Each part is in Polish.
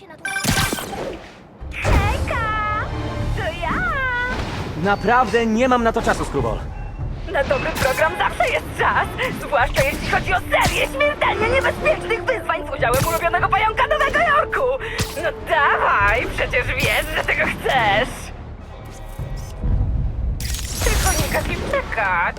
Się na tą... Hejka! To ja! Naprawdę nie mam na to czasu, Skrubol. Na dobry program zawsze jest czas, zwłaszcza jeśli chodzi o serię śmiertelnie niebezpiecznych wyzwań z udziałem ulubionego pająka Nowego Jorku. No dawaj, przecież wiesz, że tego chcesz. Tylko nie każ im czekać.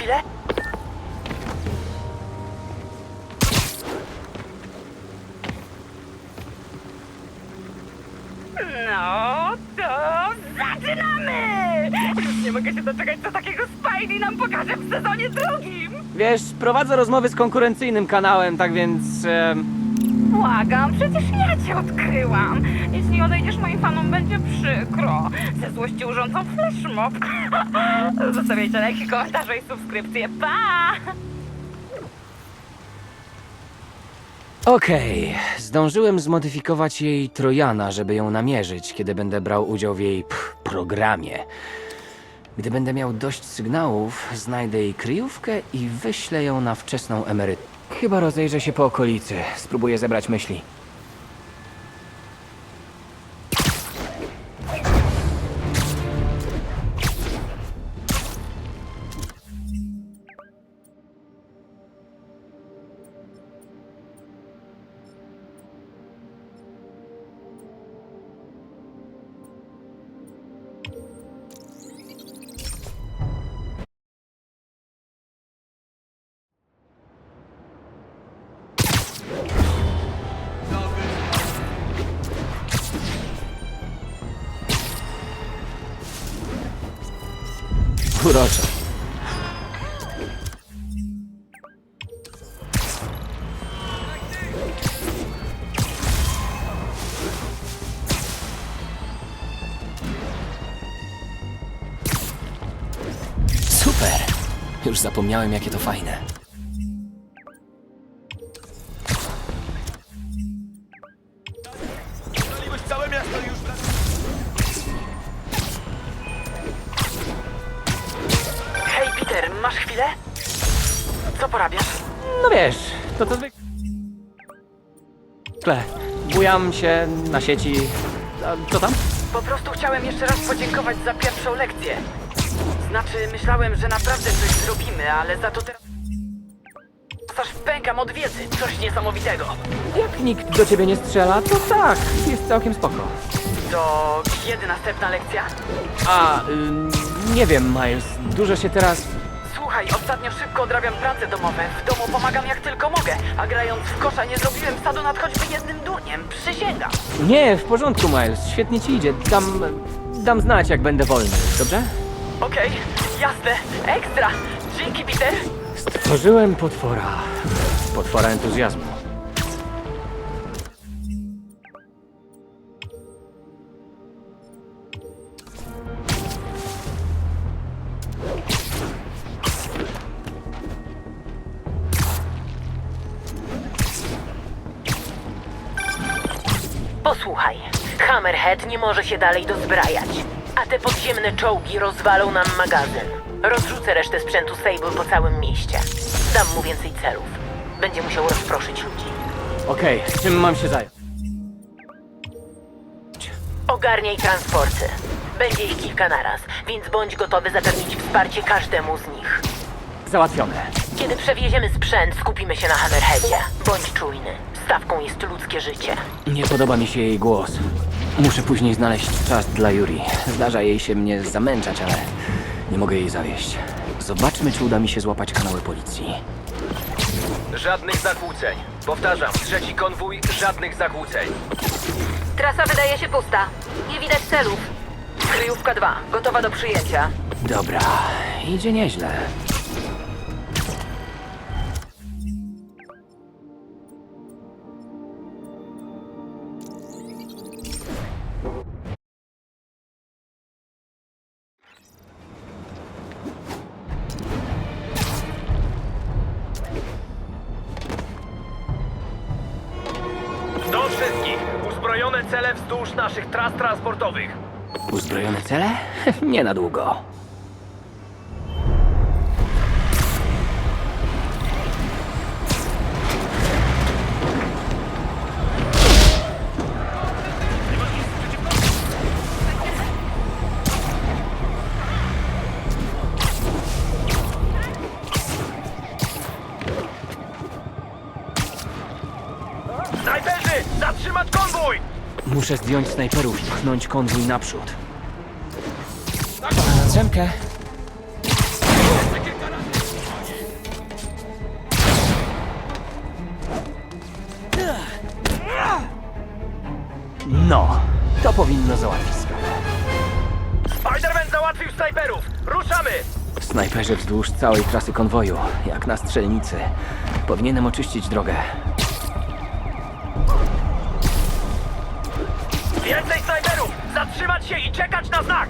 Chwilę? No, to zaczynamy! Już nie mogę się doczekać, co takiego Spidey nam pokaże w sezonie drugim! Wiesz, prowadzę rozmowy z konkurencyjnym kanałem, tak więc... Błagam, przecież ja cię odkryłam. Jeśli odejdziesz moim fanom, będzie przykro. Ze złości urządzą flashmob. Zostawiajcie lajki, komentarze i subskrypcje. Pa! Okej, zdążyłem zmodyfikować jej Trojana, żeby ją namierzyć, kiedy będę brał udział w jej programie. Gdy będę miał dość sygnałów, znajdę jej kryjówkę i wyślę ją na wczesną emeryturę. Chyba rozejrzę się po okolicy, spróbuję zebrać myśli. Urocze. Super! Już zapomniałem, jakie to fajne. Porabiasz? No wiesz, to to zwykle. Bujam się na sieci. A co tam? Po prostu chciałem jeszcze raz podziękować za pierwszą lekcję. Znaczy, myślałem, że naprawdę coś zrobimy, ale za to teraz... Aż pękam od wiedzy, coś niesamowitego. Jak nikt do ciebie nie strzela, to tak, jest całkiem spoko. To kiedy następna lekcja? A, ym, nie wiem, Miles, dużo się teraz... Słuchaj, ostatnio szybko odrabiam prace domowe. W domu pomagam jak tylko mogę, a grając w kosza nie zrobiłem sadu nad choćby jednym durniem. Przysięgam. Nie, w porządku, Miles, świetnie ci idzie. Dam... dam znać, jak będę wolny, dobrze? Okej, jasne, ekstra. Dzięki, Peter. Stworzyłem potwora. Potwora entuzjazmu. Hammerhead nie może się dalej dozbrajać, a te podziemne czołgi rozwalą nam magazyn. Rozrzucę resztę sprzętu Sable po całym mieście. Dam mu więcej celów. Będzie musiał rozproszyć ludzi. Okej, czym mam się zająć? Ogarniaj transporty. Będzie ich kilka naraz, więc bądź gotowy zapewnić wsparcie każdemu z nich. Załatwione. Kiedy przewieziemy sprzęt, skupimy się na Hammerheadzie. Bądź czujny. Stawką jest ludzkie życie. Nie podoba mi się jej głos. Muszę później znaleźć czas dla Yuri. Zdarza jej się mnie zamęczać, ale nie mogę jej zawieść. Zobaczmy, czy uda mi się złapać kanały policji. Żadnych zakłóceń. Powtarzam, trzeci konwój, żadnych zakłóceń. Trasa wydaje się pusta. Nie widać celów. Kryjówka 2, gotowa do przyjęcia. Dobra, idzie nieźle. Wzdłuż naszych tras transportowych. Uzbrojone cele? Nie na długo. Muszę zdjąć snajperów i pchnąć konwój naprzód. Na drzemkę. No, to powinno załatwić sprawę. Spider-Man załatwił snajperów! Ruszamy! Snajperzy wzdłuż całej trasy konwoju, jak na strzelnicy. Powinienem oczyścić drogę. Zatrzymać się i czekać na znak!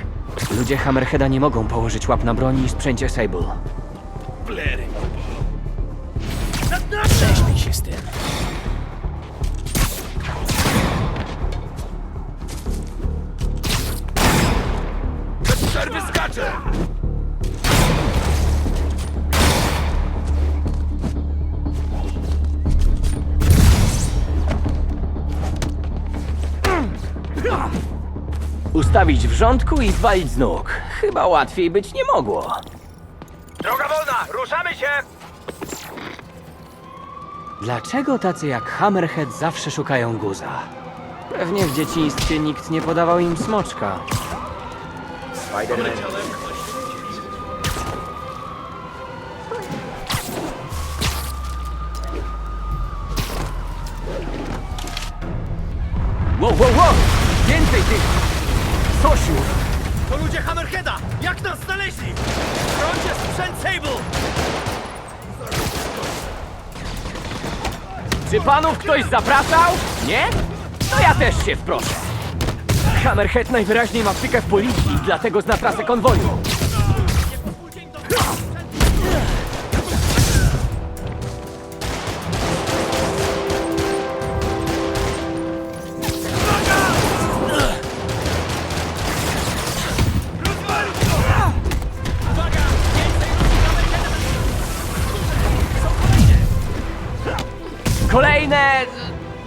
Ludzie Hammerheada nie mogą położyć łap na broni i sprzęcie Sable. Prześpij się z tym. Ustawić w rządku i zwalić z nóg. Chyba łatwiej być nie mogło. Droga wolna! Ruszamy się! Dlaczego tacy jak Hammerhead zawsze szukają guza? Pewnie w dzieciństwie nikt nie podawał im smoczka. Wow, wow, wow! Więcej tych... sosiów! To ludzie Hammerheada! Jak nas znaleźli? Froncie sprzęt Sable! Czy panów ktoś zapraszał? Nie? To ja też się wproszę. Hammerhead najwyraźniej ma wtykę policji, dlatego zna trasę konwoju. Kolejne...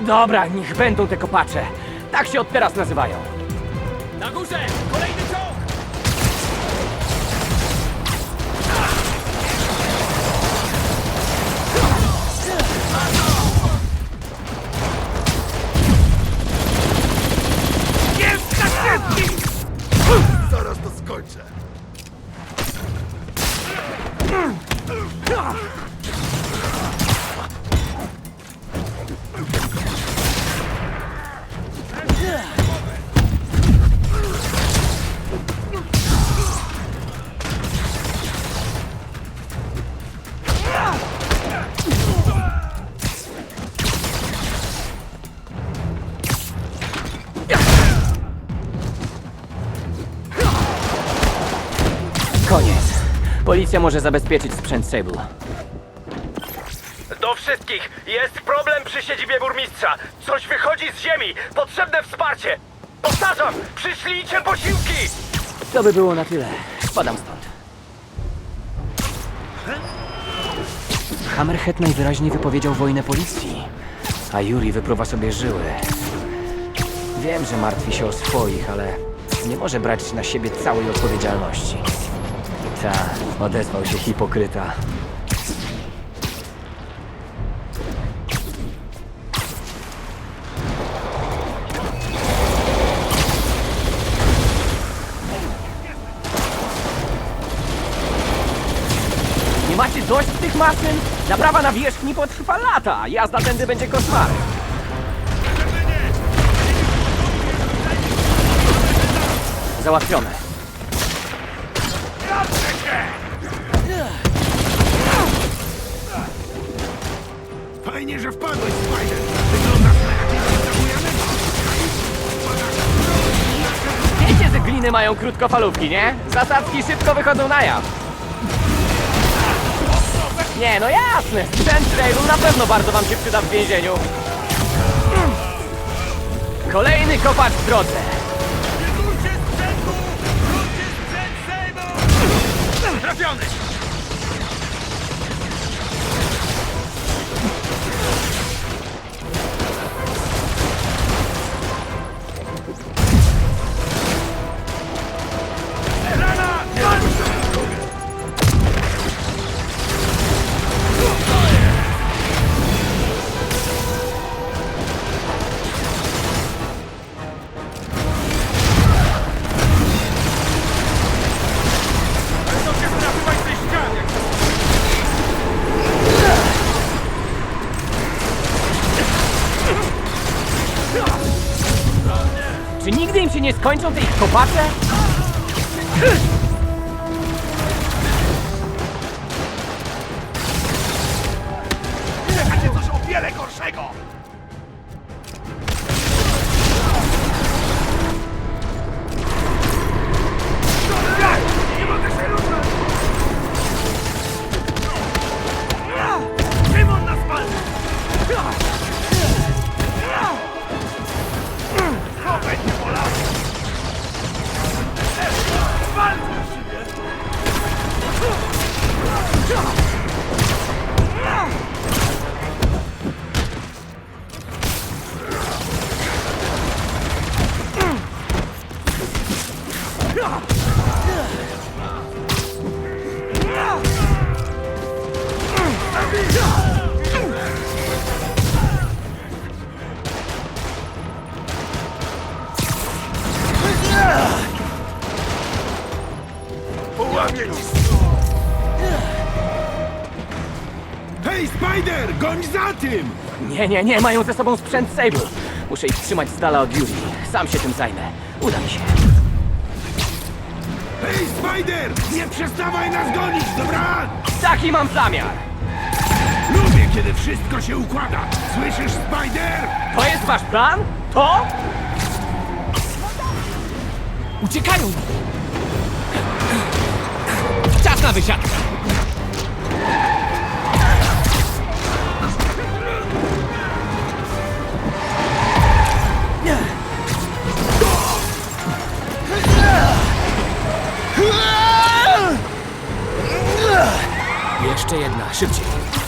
Dobra, niech będą te kopacze. Tak się od teraz nazywają. Na górze! Kolejny czołg! Zaraz to skończę. Koniec. Policja może zabezpieczyć sprzęt Sable. Do wszystkich! Jest problem przy siedzibie burmistrza! Coś wychodzi z ziemi! Potrzebne wsparcie! Powtarzam! Przyślijcie posiłki! To by było na tyle. Spadam stąd. Hammerhead najwyraźniej wypowiedział wojnę policji, a Yuri wypruwa sobie żyły. Wiem, że martwi się o swoich, ale nie może brać na siebie całej odpowiedzialności. Ta, odezwał się hipokryta. Nie macie dość tych maszyn? Naprawa na wierzchni potrwa lata. Jazda tędy będzie koszmarem. Załatwione. Fajnie, że wpadłeś, Spider. Na. Wiecie, że gliny mają krótkofalówki, nie? Zasadzki szybko wychodzą na jaw. Nie, no jasne! Sprzęt Sable na pewno bardzo wam się przyda w więzieniu. Kolejny kopacz w drodze. 这样的。Się nie skończą te ich kopacze? Nie, nie, nie, mają ze sobą sprzęt Sable. Muszę ich trzymać z dala od Yuri. Sam się tym zajmę. Uda mi się. Hej, Spider! Nie przestawaj nas gonić, dobra? Taki mam zamiar! Lubię, kiedy wszystko się układa. Słyszysz, Spider? To jest wasz plan? To? Uciekają! Czas na wysiadkę! Jeszcze jedna, szybciej.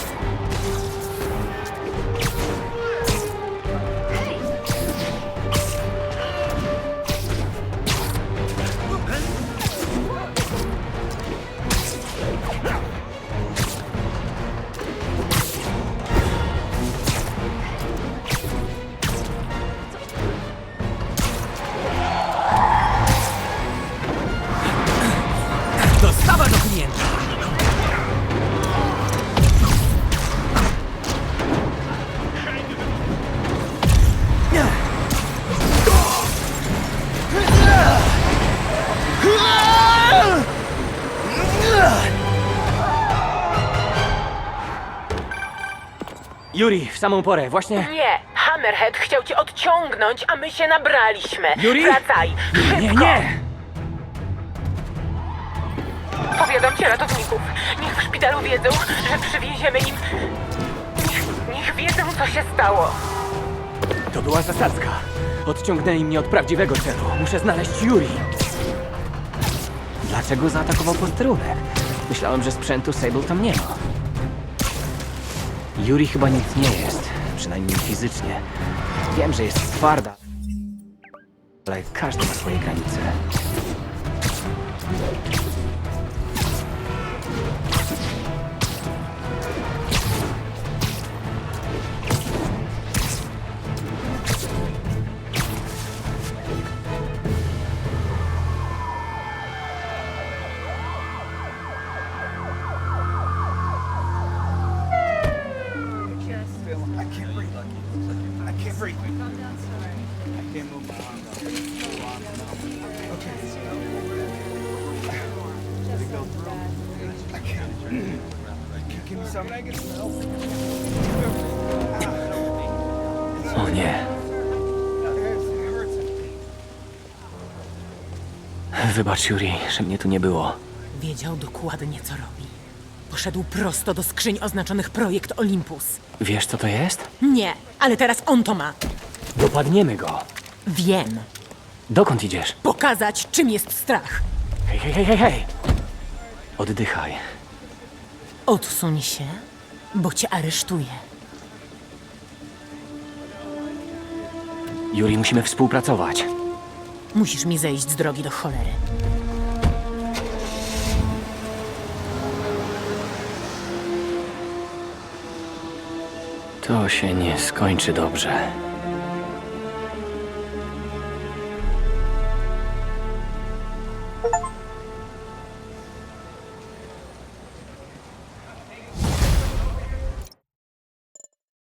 Yuri, w samą porę, właśnie... Nie, Hammerhead chciał cię odciągnąć, a my się nabraliśmy. Yuri? Wracaj, szybko! Nie, nie! Powiadam cię ratowników. Niech w szpitalu wiedzą, że przywieziemy im... Niech, niech wiedzą, co się stało. To była zasadzka. Odciągnęli mnie od prawdziwego celu. Muszę znaleźć Yuri. Dlaczego zaatakował posterunek? Myślałem, że sprzętu Sable tam nie ma. Yuri chyba nic nie jest. Przynajmniej fizycznie. Wiem, że jest twarda. Ale każdy ma swoje granice. O nie. Wybacz, Yuri, że mnie tu nie było. Wiedział dokładnie, co robi. poszedł prosto do skrzyń oznaczonych projekt Olympus. Wiesz, co to jest? Nie, ale teraz on to ma. Dopadniemy go. Wiem. Dokąd idziesz? Pokazać, czym jest strach. Hej, hej, hej, hej, hej! Oddychaj. Odsuń się, bo cię aresztuję. Yuri, musimy współpracować. Musisz mi zejść z drogi do cholery. To się nie skończy dobrze.